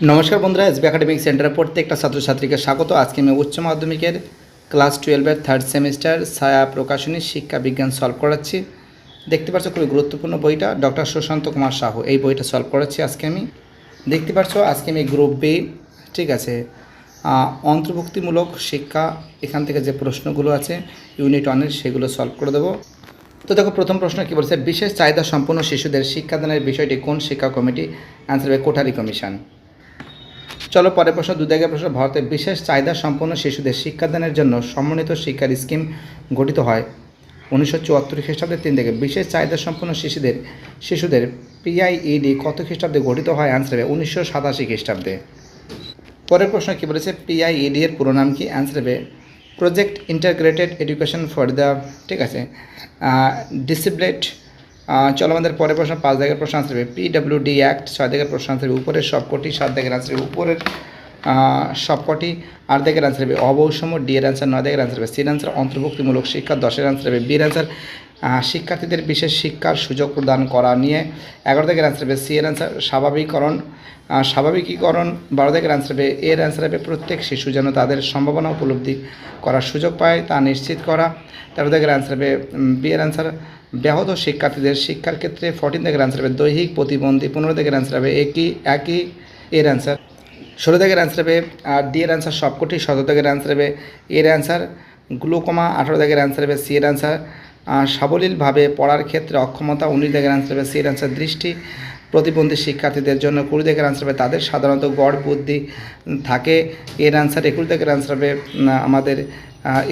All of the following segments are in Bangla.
নমস্কার বন্ধুরা, এসবি একাডেমিক সেন্টারে প্রত্যেকটা ছাত্রছাত্রীকে স্বাগত। আজকে আমি উচ্চ মাধ্যমিকের ক্লাস টুয়েলভের থার্ড সেমিস্টার ছায়া প্রকাশনী শিক্ষা বিজ্ঞান সলভ করাচ্ছি। দেখতে পাচ্ছ খুবই গুরুত্বপূর্ণ বইটা ডক্টর সুশান্ত কুমার সাহু। এই বইটা সলভ করাচ্ছি আজকে আমি। দেখতে পাচ্ছ, আজকে আমি গ্রুপ বি ঠিক আছে? অন্তর্ভুক্তিমূলক শিক্ষা, এখান থেকে যে প্রশ্নগুলো আছে ইউনিট ওয়ানের সেগুলো সলভ করে দেবো। তো দেখো, প্রথম প্রশ্ন কী বলছে? বিশেষ চাহিদা সম্পন্ন শিশুদের শিক্ষাদানের বিষয়টি কোন শিক্ষা কমিটি অ্যান্সার হবে কোঠারি কমিশন। চলো পরের প্রশ্ন দুদাগের প্রশ্ন ভারতে বিশেষ চাহিদা সম্পন্ন শিশুদের শিক্ষাদানের জন্য সমন্বিত শিক্ষার স্কিম গঠিত হয়। উনিশশো চুয়াত্তর খ্রিস্টাব্দে তিন থেকে বিশেষ চাহিদা সম্পন্ন শিশুদের শিশুদের পিআইইডি কত খ্রিস্টাব্দে গঠিত হয়? অ্যান্সার হবে উনিশশো সাতাশি খ্রিস্টাব্দে। পরের প্রশ্ন কী বলেছে? পিআইইডি এর পুরো নাম কি? অ্যান্সার হবে project integrated education for the ঠিক আছে ডিসিপ্লেট চলো আমাদের পরের প্রশ্ন, পাঁচ দাগের প্রশ্ন আসবে পিডব্লিউডি অ্যাক্ট ছয় দাগের প্রশ্ন আসবে উপরের সবকটি, সাত দাগের আসবে উপরের সবকটি, আট দাগের আনসার হবে। অবৈষম্য ডি এর আনসার নয় দাগের আনসার হবে। সির আনসার অন্তর্ভুক্তিমূলক শিক্ষা, দশের আনসার হবে। বির আনসার শিক্ষার্থীদের বিশেষ শিক্ষার সুযোগ প্রদান করা নিয়ে এগারো থেকে আনসার হবে সি এর আনসার স্বাভাবিকরণ স্বাভাবিকীকরণ বারো দাগের আনসার হবে এর আনসার হবে প্রত্যেক শিশু যেন তাদের সম্ভাবনা উপলব্ধি করার সুযোগ পায় তা নিশ্চিত করা। তেরো দাগের আনসার হবে বি এর আনসার ব্যাহত শিক্ষার্থীদের শিক্ষার ক্ষেত্রে ফোরটিন থেকে আনসার হবে দৈহিক প্রতিবন্ধী, পনেরো দাগের আনসার হবে একই একই এর অ্যান্সার ষোলো দাগের আনসার হবে আর ডি এর আনসার সবকটি, সতেরো দাগের আনসার হবে এর অ্যান্সার গ্লুকোমা আঠারো দাগের আনসার হবে সি এর অ্যান্সার সাবলীলভাবে পড়ার ক্ষেত্রে অক্ষমতা, উনিশ দাগের আনসার হবে, সি এর অ্যান্সার দৃষ্টি, প্রতিবন্ধী শিক্ষার্থীদের জন্য কুড়ি দাগের আনসার হবে, তাদের সাধারণত গড় বুদ্ধি থাকে এর আনসার একুশ দাগের আনসার হবে আমাদের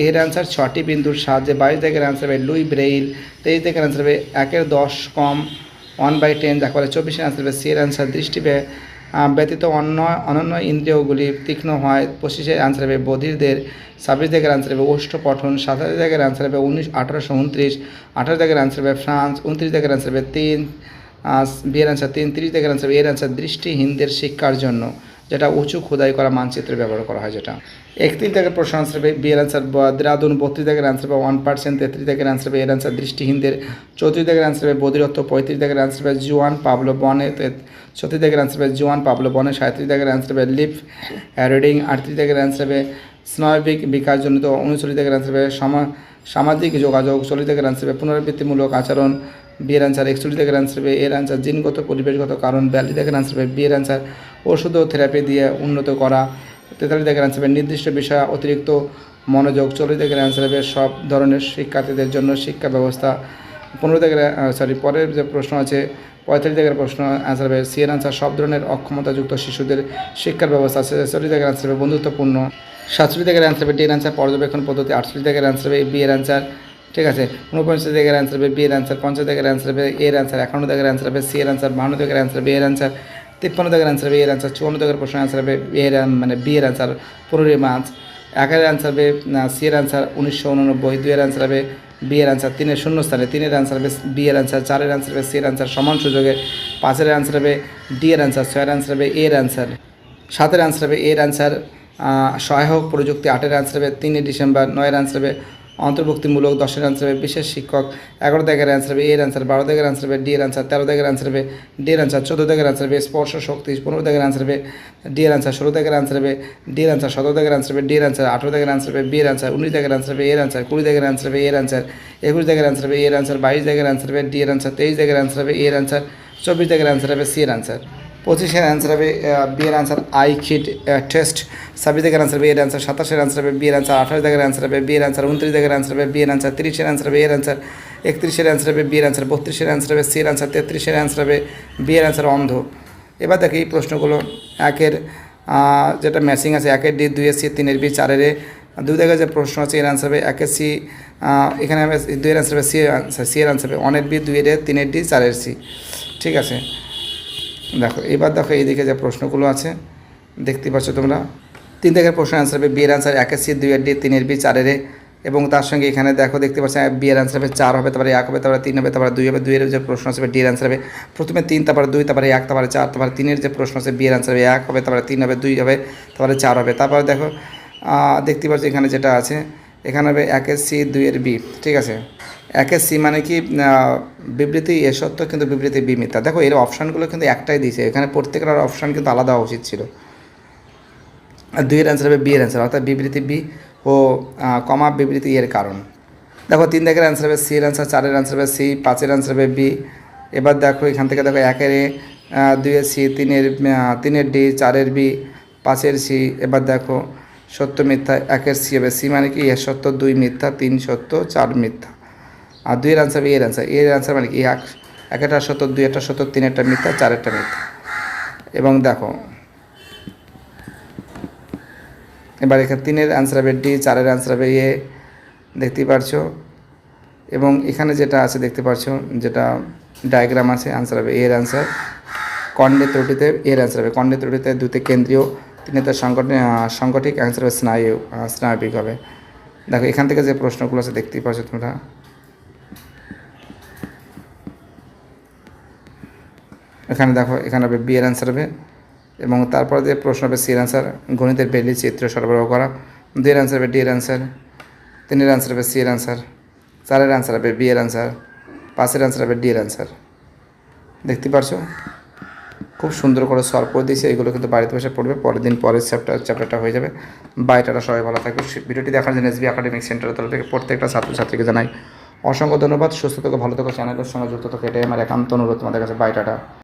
এর অ্যান্সার ছটি বিন্দুর সাহায্যে বাইশ দাগের আনসার হবে, লুই ব্রেইল, তেইশ দাগের আনসার হবে, একের দশ কম ওয়ান বাই টেন যাকে বলে চব্বিশের আনসার হবে, সি এর অ্যান্সার দৃষ্টি ব্যতীত অন্য, অনন্য ইন্দ্রিয়গুলি তীক্ষ্ণ হয়। পঁচিশের আনসার হবে বধিরদের, ছাব্বিশ জায়গার আনসার হবে ওষ্ঠ পঠন সাতাশ জায়গার আনসার হবে উনিশ, আঠারোশো উনত্রিশ, আঠারো জায়গার আনসার হবে ফ্রান্স, উনত্রিশ জায়গার আনসার হবে তিন বিয়ের আনসার তিন, ত্রিশ জায়গার আনসার এর আনসার দৃষ্টিহীনদের শিক্ষার জন্য। যেটা উঁচু খোদাই করা মানচিত্রে ব্যবহার করা হয় যেটা একত্রিশ থেকে প্রশ্ন আনসার হবে বিয়ের আনসার দেরাদুন বত্রিশ দাগের আনসার হবে ওয়ান পার্সেন্ট তেত্রিশ থেকে আনসার হবে এর আনসার দৃষ্টিহীনদের চৌত্রিশ দাগের আনসার হবে বদিরত্ব পঁয়ত্রিশ থেকে আনসার হবে জুয়ান পাবলো বনে ছত্রিশ দাগের আনসার হবে জুয়ান পাবলো বনে সাঁত্রিশ দাগের আনসার হবে লিপ রিডিং আটত্রিশ দাগের আনসার হবে স্নায়বিক বিকাশজনিত উনচল্লিশ দাগের আনসার সমা- সামাজিক যোগাযোগ চল্লিশ দাগের আনসার হবে পুনরাবৃত্তিমূলক আচরণ বিয়ের আনসার একচল্লিশ দাগের আনসার এর আনসার জিনগত, পরিবেশগত কারণ বিয়াল্লিশ দাগের আনসার হবে বিয়ের আনসার ওষুধ ও থেরাপি দিয়ে উন্নত করা, তেতাল্লিশ দাগের আনসার হবে নির্দিষ্ট বিষয় অতিরিক্ত মনোযোগ, চল্লিশ দাগের আনসার হবে সব ধরনের শিক্ষার্থীদের জন্য শিক্ষা ব্যবস্থা, পনেরো দাগের সরি পরের যে প্রশ্ন আছে, পঁয়তাল্লিশ দাগের প্রশ্ন আনসার হবে সি এর আনসার সব ধরনের অক্ষমতাযুক্ত শিশুদের শিক্ষার ব্যবস্থা আছে, চল্লিশ দাগের আনসার বন্ধুত্বপূর্ণ সাতচল্লিশ দাগের আনসার হবে ডি এর আনসার পর্যবেক্ষণ পদ্ধতি আটচল্লিশ দাগের আনসার হবে বি এর আনসার ঠিক আছে উনপঞ্চাশ দাগের আনসার হবে বি এর আনসার পঞ্চাশ দাগের আনসার হবে এর আনসার একান্ন দাগের আনসার হবে সি এর আনসার বাহান্ন দাগের আনসার হবে এর আনসার তিপ্পান্ন দাগের আনসার হবে এর আনসার চুয়ান্ন দাগের প্রশ্ন আনসার হবে এর মানে বি এর আনসার পনেরোই মার্চ একের আনসার হবে সি এর আনসার উনিশশো উননব্বই দুইয়ের আনসার হবে বি এর আনসার তিনের শূন্য স্থানে তিনের আনসার হবে বি এর আনসার চারের আনসার হবে সি এর আনসার সমান সুযোগে পাঁচের আনসার হবে ডি এর আনসার ছয়ের আনসার হবে এর আনসার সাতের আনসার হবে এর আহ, সহায়ক প্রযুক্তি আটের আনসার হবে তিনই ডিসেম্বর নয়ের আনসার হবে অন্তর্ভুক্তিমূলক দশের আনসার হবে বিশেষ শিক্ষক এগারো দাগের আনসার হবে এর আনসার বারো দাগের আনসার হবে ডি এর আনসার তেরো দাগের আনসার হবে ডি এর আনসার চোদ্দ দাগের আনসার হবে স্পর্শ শক্তি পনেরো দাগের আনসার হবে ডি এর আনসার ষোলো দাগের আনসার হবে ডি এর আনসার সতেরো দাগের আনসার হবে ডি এর আনসার আঠেরো দাগের আনসার হবে বি এর আনসার উনিশ দাগের আনসার হবে এর আনসার কুড়ি দাগের আনসার হবে এর আনসার একুশ দাগের আনসার হবে এর আনসার বাইশ দাগের আনসার হবে ডি এর আনসার তেইশ দাগের আনসার হবে এর আনসার চব্বিশ দাগের আনসার হবে সি এর আনসার পঁচিশের অ্যান্সার হবে বি এর আনসার আই কিট টেস্ট ছাব্বিশ দাগের আনসার হবে এর আনসার সাতাশের আনসার হবে বি এর আনসার আঠাশ দাগের আনসার হবে বি এর আনসার উনত্রিশ দাগের আনসার হবে বি এর আনসার তিরিশের আনসার হবে এর আনসার একত্রিশের অ্যান্সার হবে বি এর আনসার বত্রিশের অ্যান্সার হবে সি এর আনসার তেত্রিশের অ্যান্সার হবে বি এর আনসার অন্ধ এবার দেখি এই প্রশ্নগুলো একের যেটা ম্যাচিং আছে একের ডি দুইয়ের সি তিনের বি চারের এ দুই দাগের যে প্রশ্ন আছে এর আনসার হবে একের সি এখানে দুইয়ের আনসার হবে সি আনসার সি এর আনসার হবে অনের বি দুইয়ের এ তিনের ডি চারের সি ঠিক আছে দেখো, এবার দেখো এইদিকে যে প্রশ্নগুলো আছে, দেখতে পাচ্ছ তোমরা? তিন দাগের প্রশ্ন আনসার হবে বিয়ের আনসার একের সি, দুই দুইয়ের ডি তিনের বি চারের এবং তার সঙ্গে এখানে দেখো, দেখতে পাচ্ছ বিয়ের আনসার হবে, চার হবে, তারপরে এক হবে, তারপরে তিন হবে, তারপরে দুই হবে দুইয়ের যে প্রশ্ন আছে ডির আনসার হবে। প্রথমে তিন, তারপরে দুই, তারপরে এক, তারপরে চার, তারপরে তিনের যে প্রশ্ন আছে বিয়ের আনসার হবে, এক হবে, তারপরে তিন হবে, দুই হবে, তারপরে চার হবে। তারপরে দেখো দেখতে পাচ্ছ এখানে যেটা আছে এখানে হবে একের সি দুইয়ের বি, ঠিক আছে? একে সি মানে কি বিবৃতি, এ সত্য কিন্তু বিবৃতি বি মিথ্যা। দেখো, এর অপশানগুলো কিন্তু একটাই দিয়েছে। এখানে প্রত্যেকের অপশান কিন্তু আলাদা হওয়া উচিত ছিল। আর দুইয়ের অ্যান্সার হবে বি এর অ্যান্সার অর্থাৎ বিবৃতি বি ও কমা বিবৃতি এর কারণ। দেখো, তিন দেখের অ্যান্সার হবে সি এর অ্যান্সার চারের অ্যান্সার হবে সি, পাঁচের অ্যান্সার হবে বি। এবার দেখো, এখান থেকে দেখো একের এ দুইয়ের সি তিনের তিনের ডি চারের বি, পাঁচের সি। এবার দেখো সত্য মিথ্যা, একের সি হবে সি মানে কি? এর সত্য, দুই মিথ্যা, তিন সত্য, চার মিথ্যা। আর দুইয়ের অ্যান্সার হবে এর অ্যান্সার এর অ্যান্সার মানে কি? এক একটা সত্য দুই একটা সত্য তিন একটা মিথ্যা চার একটা মিথ্যা। এবং দেখো, এবার এখানে তিনের অ্যান্সার হবে ডি, চারের অ্যান্সার হবে এ, দেখতেই পারছ? এবং এখানে যেটা আছে, দেখতে পারছ? যেটা ডায়াগ্রাম আছে অ্যান্সার হবে এর অ্যান্সার কর্ণের ত্রুটিতে এর অ্যান্সার হবে। কর্ণের ত্রুটিতে দুতে কেন্দ্রীয় তিনেতে সংগঠন সংগঠিক অ্যান্সার হবে স্নায়ু স্নায়বিক হবে। দেখো, এখান থেকে যে প্রশ্নগুলো আছে দেখতেই পাচ্ছ তোমরা। এখানে দেখো, এখানে হবে বি এর অ্যান্সার হবে এবং তারপর যে প্রশ্ন হবে সি এর অ্যান্সার গণিতের বেলি চিত্র সরবরাহ করা। দুই এর অ্যান্সার হবে ডি এর অ্যান্সার তিনের অ্যান্সার হবে সি এর অ্যান্সার চারের অ্যান্সার হবে বি এর অ্যান্সার পাঁচের অ্যান্সার হবে ডি এর অ্যান্সার দেখতে পারছ? খুব সুন্দর করে সলভ করে দিয়েছি। এগুলো কিন্তু বাড়িতে বসে পড়বে। পরের দিন পরের চ্যাপ্টার চ্যাপ্টারটা হয়ে যাবে। বাইটাটা সবাই ভালো থাকবে। ভিডিওটি দেখার জন্য এসবি একাডেমিক সেন্টারের তরফ থেকে প্রত্যেকটা ছাত্রছাত্রীকে জানাই অসংখ্য ধন্যবাদ। সুস্থ থেকে, ভালো থেকো, চ্যানেলের সঙ্গে যুক্ত থেকে। এটাই আমার একান্ত অনুরোধ তোমাদের কাছে। বাইটাটা